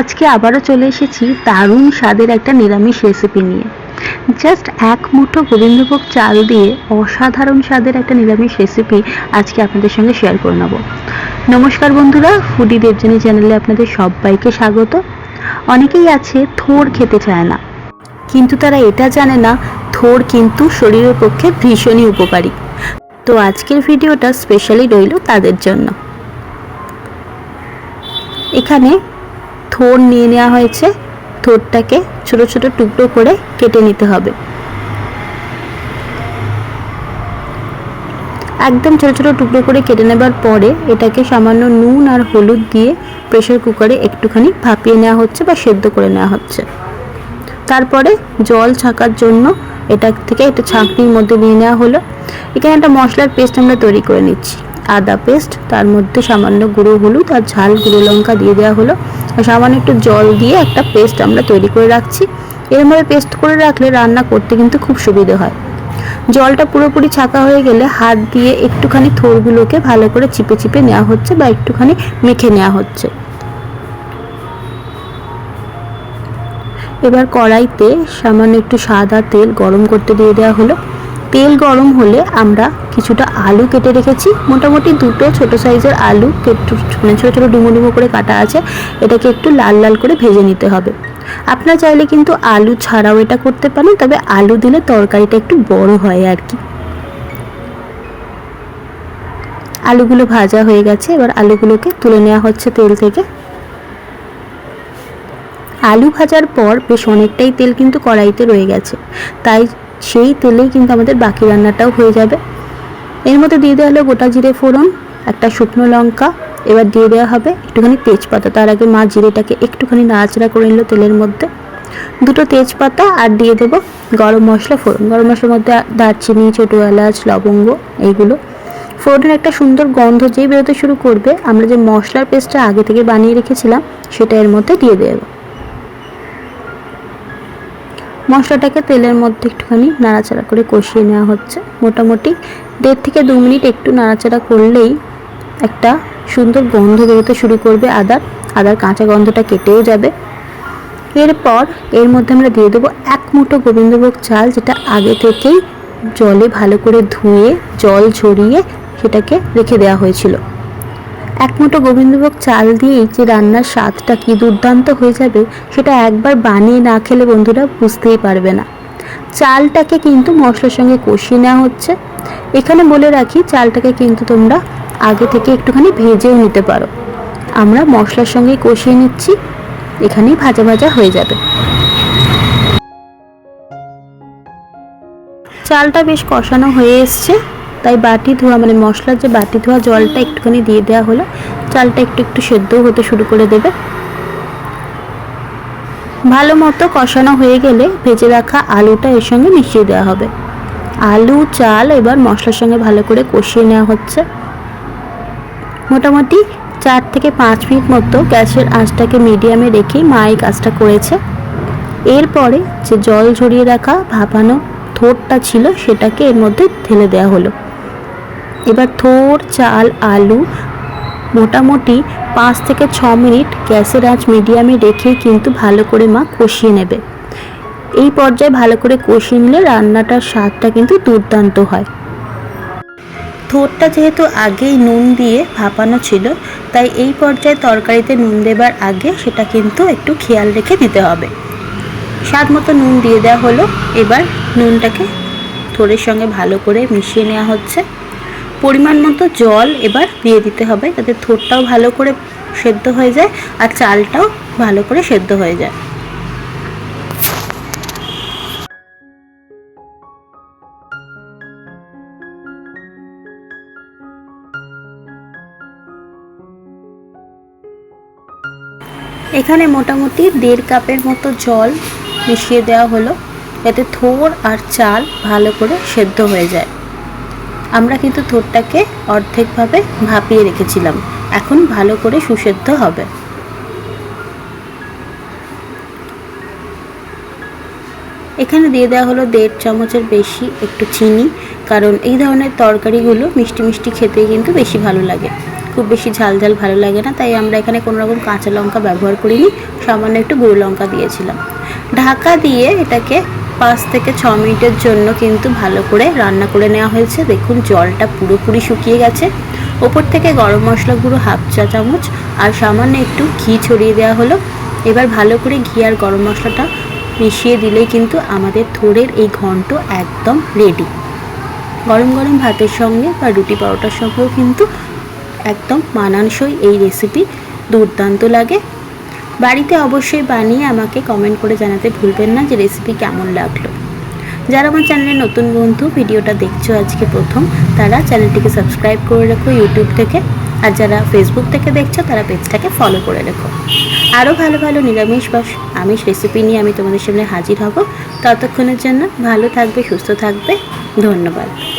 আজকে আবারও চলে এসেছি দারুণ স্বাদের একটা নিরামিষ রেসিপি নিয়ে। জাস্ট এক মুঠো গোবিন্দভোগ চাল দিয়ে অসাধারণ স্বাদের একটা নিরামিষ রেসিপি আজকে আপনাদের সঙ্গে শেয়ার করে নেব। নমস্কার বন্ধুরা ফুডি দেবজানি চ্যানেলে আপনাদের সবাইকে স্বাগত। অনেকেই আছে থোর খেতে চায় না, কিন্তু তারা এটা জানে না থোর কিন্তু শরীরের পক্ষে ভীষণই উপকারী। তো আজকের ভিডিওটা স্পেশালি রইল তাদের জন্য। এখানে থোর নিয়ে নেওয়া হয়েছে। থোরটাকে ছোট ছোট টুকরো করে কেটে নিতে হবে। একদম ছোট ছোট টুকরো করে কেটে নেবার পরে এটাকে সামান্য নুন আর হলুদ দিয়ে প্রেশার কুকারে একটুখানি ভাপিয়ে নেওয়া হচ্ছে বা সেদ্ধ করে নেওয়া হচ্ছে। তারপরে জল ছাকার জন্য এটা থেকে একটা ছাঁকনির মধ্যে নিয়ে নেওয়া হলো। এখানে একটা মশলার পেস্ট আমরা তৈরি করে নিচ্ছি। আদা পেস্ট, তার মধ্যে সামান্য গুঁড়ো হলুদ আর ঝাল গুঁড়ো লঙ্কা দিয়ে দেওয়া হলো। আর সামান্য একটু জল দিয়ে একটা পেস্ট আমরা তৈরি করে রাখছি। এরমভাবে পেস্ট করে রাখলে রান্না করতে কিন্তু খুব সুবিধে হয়। জলটা পুরোপুরি ছাকা হয়ে গেলে হাত দিয়ে একটুখানি থোরগুলোকে ভালো করে চিপে চিপে নেওয়া হচ্ছে বা একটুখানি মেখে নেওয়া হচ্ছে। এবার কড়াইতে সামান্য একটু সাদা তেল গরম করতে দিয়ে দেওয়া হলো। তেল গরম হলে আমরা কিছুটা আলু কেটে রেখেছি। মোটামুটি দুটো ছোট সাইজের আলু মানে ছোটো ছোটো ডুমো ডুমো করে কাটা আছে। এটাকে একটু লাল লাল করে ভেজে নিতে হবে। আপনারা চাইলে কিন্তু আলু ছাড়াও এটা করতে পারেন, তবে আলু দিলে তরকারিটা একটু বড় হয় আর কি। আলুগুলো ভাজা হয়ে গেছে, এবার আলুগুলোকে তুলে নেওয়া হচ্ছে তেল থেকে। আলু ভাজার পর বেশ অনেকটাই তেল কিন্তু কড়াইতে রয়ে গেছে। তাই সেই তেলেই কিন্তু আমাদের বাকি রান্নাটাও হয়ে যাবে। এর মধ্যে দিয়ে দেওয়া হলো গোটা জিরে ফোড়ন, একটা শুকনো লঙ্কা, এবার দিয়ে দেওয়া হবে একটুখানি তেজপাতা। তার আগে মা জিরেটাকে একটুখানি নাড়াচাড়া করে নিল তেলের মধ্যে। দুটো তেজপাতা আর দিয়ে দেবো গরম মশলা ফোড়ন। গরম মশলার মধ্যে দারচিনি, ছোটো এলাচ, লবঙ্গ এইগুলো। ফোড়নের একটা সুন্দর গন্ধ যেই বেরোতে শুরু করবে, আমরা যে মশলার পেস্টটা আগে থেকে বানিয়ে রেখেছিলাম, সেটা এর মধ্যে দিয়ে দেবো। মশলাটাকে তেলের মধ্যে একটুখানি নাড়াচাড়া করে কষিয়ে নেওয়া হচ্ছে। মোটামুটি দেড় থেকে দু মিনিট একটু নাড়াচাড়া করলেই একটা সুন্দর গন্ধ বেরোতে শুরু করবে আদার। আদার কাঁচা গন্ধটা কেটেও যাবে। এরপর এর মধ্যে আমরা দিয়ে দেবো এক মুঠো গোবিন্দভোগ চাল, যেটা আগে থেকেই জলে ভালো করে ধুয়ে, জল ঝরিয়ে সেটাকে রেখে দেওয়া হয়েছিল। এক মুঠো গোবিন্দভোগ চাল দিয়েই যে রান্নার স্বাদটা কি দুর্দান্ত হয়ে যাবে, সেটা একবার বানিয়ে না খেলে বন্ধুরা বুঝতেই পারবে না। চালটাকে কিন্তু মশলার সঙ্গে কষিয়ে নেওয়া হচ্ছে। এখানে বলে রাখি, চালটাকে কিন্তু তোমরা আগে থেকে একটুখানি ভেজেও নিতে পারো। আমরা মশলার সঙ্গে কষিয়ে নিচ্ছি, এখানেই ভাজা ভাজা হয়ে যাবে। চালটা বেশ কষানো হয়ে এসছে। তাই বাটি ধোয়া মানে মশলার যে বাটি ধোয়া, জলটা একটুখানি দিয়ে দেওয়া হলো। চালটা একটু একটু সেদ্ধও হতে শুরু করে দেবে। ভালো মতো কষানো হয়ে গেলে ভেজে রাখা আলুটা এর সঙ্গে মিশিয়ে দেওয়া হবে। আলু, চাল এবার মশলার সঙ্গে ভালো করে কষিয়ে নেওয়া হচ্ছে। মোটামুটি চার থেকে পাঁচ মিনিট মতো গ্যাসের আঁচটাকে মিডিয়ামে রেখেই মা এই কাজটা করেছে। এরপরে যে জল ঝরিয়ে রাখা ভাপানো থোরটা ছিল, সেটাকে এর মধ্যে ঢেলে দেওয়া হলো। এবার থোর, চাল, আলু মোটামুটি পাঁচ থেকে ছ মিনিট গ্যাসের আঁচ মিডিয়ামে রেখে কিন্তু ভালো করে মা কষিয়ে নেবে। এই পর্যায়ে ভালো করে কষিয়ে নিলে রান্নাটার স্বাদটা কিন্তু দুর্দান্ত হয়। থোরটা যেহেতু আগেই নুন দিয়ে ভাপানো ছিল, তাই এই পর্যায়ে তরকারিতে নুন দেবার আগে সেটা কিন্তু একটু খেয়াল রেখে দিতে হবে। স্বাদ মতো নুন দিয়ে দেওয়া হলো, এবার নুনটাকে থোরের সঙ্গে ভালো করে মিশিয়ে নেওয়া হচ্ছে। পরিমাণ মতো জল এবার দিয়ে দিতে হবে যাতে থোরটাও ভালো করে সেদ্ধ হয়ে যায় আর চালটাও ভালো করে সেদ্ধ হয়ে যায়। এখানে মোটামুটি দেড় কাপের মতো জল মিশিয়ে দেওয়া হলো যাতে থোর আর চাল ভালো করে সেদ্ধ হয়ে যায়। আমরা কিন্তু থোরটাকে অর্ধেকভাবে ভাপিয়ে রেখেছিলাম। এখন ভালো করে সুসেদ্ধ হবে। এখানে দিয়ে দেওয়া হলো দেড় চামচের বেশি একটু চিনি, কারণ এই ধরনের তরকারিগুলো মিষ্টি মিষ্টি খেতে কিন্তু বেশি ভালো লাগে। খুব বেশি ঝাল ঝাল ভালো লাগে না, তাই আমরা এখানে কোনো রকম কাঁচা লঙ্কা ব্যবহার করিনি, সামান্য একটু গুঁড়ো লঙ্কা দিয়েছিলাম। ঢাকা দিয়ে এটাকে পাঁচ থেকে ছ মিনিটের জন্য কিন্তু ভালো করে রান্না করে নেওয়া হয়েছে। দেখুন, জলটা পুরোপুরি শুকিয়ে গেছে। ওপর থেকে গরম মশলা গুঁড়ো হাফ চা চামচ আর সামান্য একটু ঘি ছড়িয়ে দেওয়া হলো। এবার ভালো করে ঘি আর গরম মশলাটা মিশিয়ে দিলেই কিন্তু আমাদের থোড়ের এই ঘন্ট একদম রেডি গরম গরম ভাতের সঙ্গে বা রুটি পরোটার সঙ্গেও কিন্তু একদম মানানসই এই রেসিপি দুর্দান্ত লাগে। বাড়িতে অবশ্যই বানিয়ে আমাকে কমেন্ট করে জানাতে ভুলবেন না যে রেসিপি কেমন লাগল। যারা আমার চ্যানেলের নতুন বন্ধু, ভিডিওটা দেখছ আজকে প্রথম, তারা চ্যানেলটিকে সাবস্ক্রাইব করে রেখো ইউটিউব থেকে। আর যারা ফেসবুক থেকে দেখছ, তারা পেজটাকে ফলো করে রেখো। আরও ভালো ভালো নিরামিষ বা আমিষ রেসিপি নিয়ে আমি তোমাদের সামনে হাজির হব। ততক্ষণের জন্য ভালো থাকবে, সুস্থ থাকবে। ধন্যবাদ।